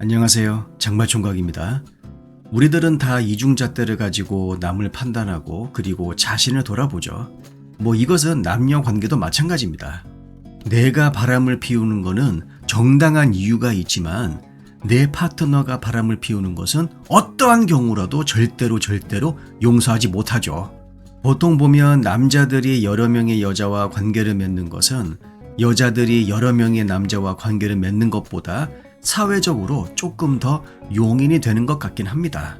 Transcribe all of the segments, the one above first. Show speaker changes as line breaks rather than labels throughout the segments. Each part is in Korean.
안녕하세요. 장마총각입니다. 우리들은 다 이중잣대를 가지고 남을 판단하고 그리고 자신을 돌아보죠. 뭐 이것은 남녀 관계도 마찬가지입니다. 내가 바람을 피우는 것은 정당한 이유가 있지만 내 파트너가 바람을 피우는 것은 어떠한 경우라도 절대로 절대로 용서하지 못하죠. 보통 보면 남자들이 여러 명의 여자와 관계를 맺는 것은 여자들이 여러 명의 남자와 관계를 맺는 것보다 사회적으로 조금 더 용인이 되는 것 같긴 합니다.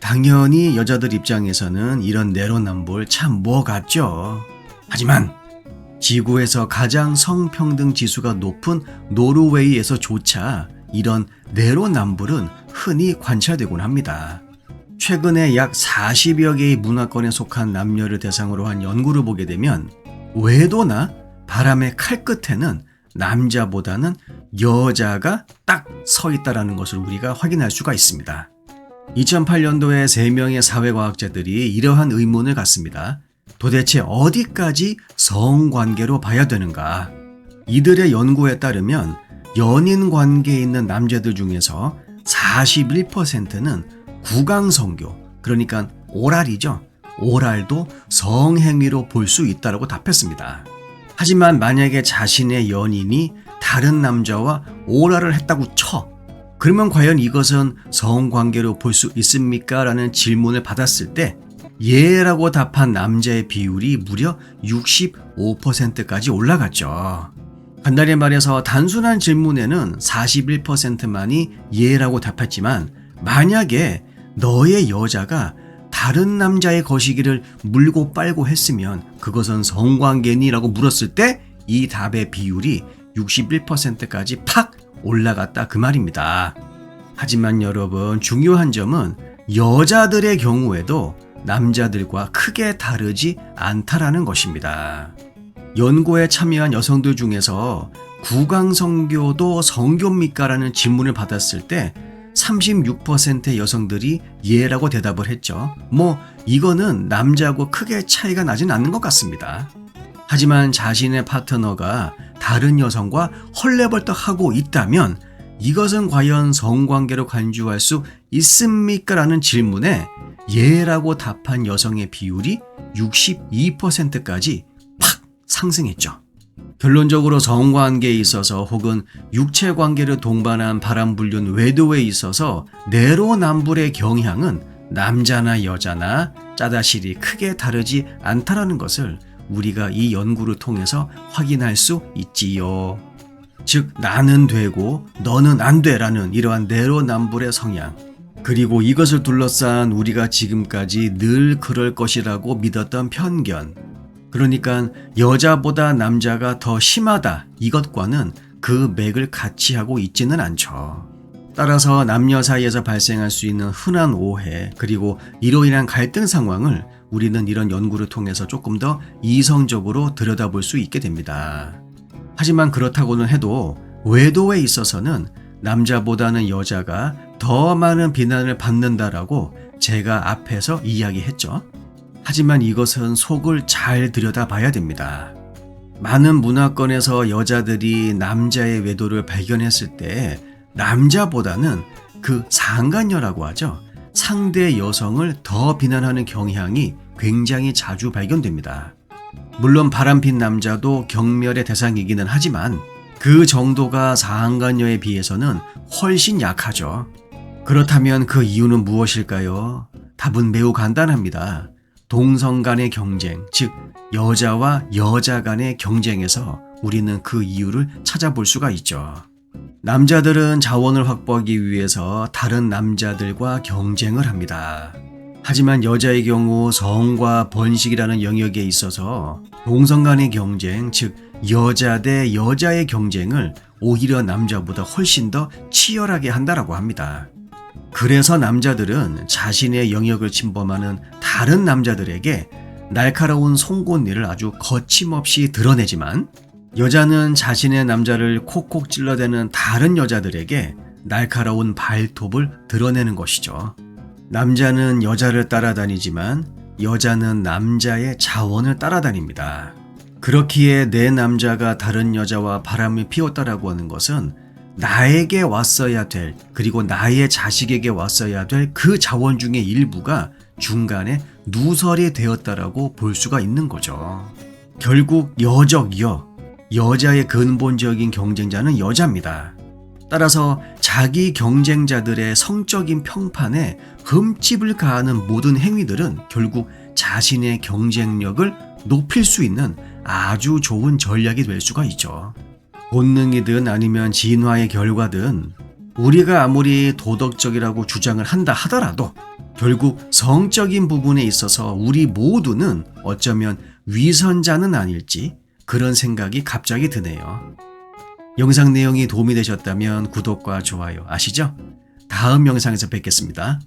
당연히 여자들 입장에서는 이런 내로남불 참 뭐 같죠. 하지만 지구에서 가장 성평등 지수가 높은 노르웨이에서조차 이런 내로남불은 흔히 관찰되곤 합니다. 최근에 약 40여 개의 문화권에 속한 남녀를 대상으로 한 연구를 보게 되면 외도나 바람의 칼끝에는 남자보다는 여자가 딱 서 있다라는 것을 우리가 확인할 수가 있습니다. 2008년도에 3명의 사회과학자들이 이러한 의문을 갖습니다. 도대체 어디까지 성관계로 봐야 되는가? 이들의 연구에 따르면 연인 관계에 있는 남자들 중에서 41%는 구강성교, 그러니까 오랄이죠. 오랄도 성행위로 볼 수 있다고 답했습니다. 하지만 만약에 자신의 연인이 다른 남자와 오랄을 했다고 쳐. 그러면 과연 이것은 성관계로 볼 수 있습니까? 라는 질문을 받았을 때 예라고 답한 남자의 비율이 무려 65%까지 올라갔죠. 간단히 말해서 단순한 질문에는 41%만이 예라고 답했지만 만약에 너의 여자가 다른 남자의 거시기를 물고 빨고 했으면 그것은 성관계니라고 물었을 때 이 답의 비율이 61%까지 팍 올라갔다 그 말입니다. 하지만 여러분 중요한 점은 여자들의 경우에도 남자들과 크게 다르지 않다라는 것입니다. 연구에 참여한 여성들 중에서 구강성교도 성교입니까? 라는 질문을 받았을 때 36%의 여성들이 예라고 대답을 했죠. 뭐, 이거는 남자하고 크게 차이가 나진 않는 것 같습니다. 하지만 자신의 파트너가 다른 여성과 헐레벌떡 하고 있다면 이것은 과연 성관계로 간주할 수 있습니까? 라는 질문에 예라고 답한 여성의 비율이 62%까지 팍 상승했죠. 결론적으로 성관계에 있어서 혹은 육체 관계를 동반한 바람불륜 외도에 있어서 내로남불의 경향은 남자나 여자나 짜다실이 크게 다르지 않다라는 것을 우리가 이 연구를 통해서 확인할 수 있지요. 즉 나는 되고 너는 안 돼라는 이러한 내로남불의 성향 그리고 이것을 둘러싼 우리가 지금까지 늘 그럴 것이라고 믿었던 편견 그러니까 여자보다 남자가 더 심하다 이것과는 그 맥을 같이 하고 있지는 않죠. 따라서 남녀 사이에서 발생할 수 있는 흔한 오해 그리고 이로 인한 갈등 상황을 우리는 이런 연구를 통해서 조금 더 이성적으로 들여다볼 수 있게 됩니다. 하지만 그렇다고는 해도 외도에 있어서는 남자보다는 여자가 더 많은 비난을 받는다라고 제가 앞에서 이야기했죠. 하지만 이것은 속을 잘 들여다봐야 됩니다. 많은 문화권에서 여자들이 남자의 외도를 발견했을 때 남자보다는 그 상간녀라고 하죠. 상대 여성을 더 비난하는 경향이 굉장히 자주 발견됩니다. 물론 바람핀 남자도 경멸의 대상이기는 하지만 그 정도가 상간녀에 비해서는 훨씬 약하죠. 그렇다면 그 이유는 무엇일까요? 답은 매우 간단합니다. 동성 간의 경쟁, 즉 여자와 여자 간의 경쟁에서 우리는 그 이유를 찾아볼 수가 있죠. 남자들은 자원을 확보하기 위해서 다른 남자들과 경쟁을 합니다. 하지만 여자의 경우 성과 번식이라는 영역에 있어서 동성 간의 경쟁, 즉 여자 대 여자의 경쟁을 오히려 남자보다 훨씬 더 치열하게 한다라고 합니다. 그래서 남자들은 자신의 영역을 침범하는 다른 남자들에게 날카로운 송곳니를 아주 거침없이 드러내지만 여자는 자신의 남자를 콕콕 찔러대는 다른 여자들에게 날카로운 발톱을 드러내는 것이죠. 남자는 여자를 따라다니지만 여자는 남자의 자원을 따라다닙니다. 그렇기에 내 남자가 다른 여자와 바람을 피웠다라고 하는 것은 나에게 왔어야 될 그리고 나의 자식에게 왔어야 될 그 자원 중의 일부가 중간에 누설이 되었다라고 볼 수가 있는 거죠. 결국 여적여 여자의 근본적인 경쟁자는 여자입니다. 따라서 자기 경쟁자들의 성적인 평판에 흠집을 가하는 모든 행위들은 결국 자신의 경쟁력을 높일 수 있는 아주 좋은 전략이 될 수가 있죠. 본능이든 아니면 진화의 결과든 우리가 아무리 도덕적이라고 주장을 한다 하더라도 결국 성적인 부분에 있어서 우리 모두는 어쩌면 위선자는 아닐지 그런 생각이 갑자기 드네요. 영상 내용이 도움이 되셨다면 구독과 좋아요 아시죠? 다음 영상에서 뵙겠습니다.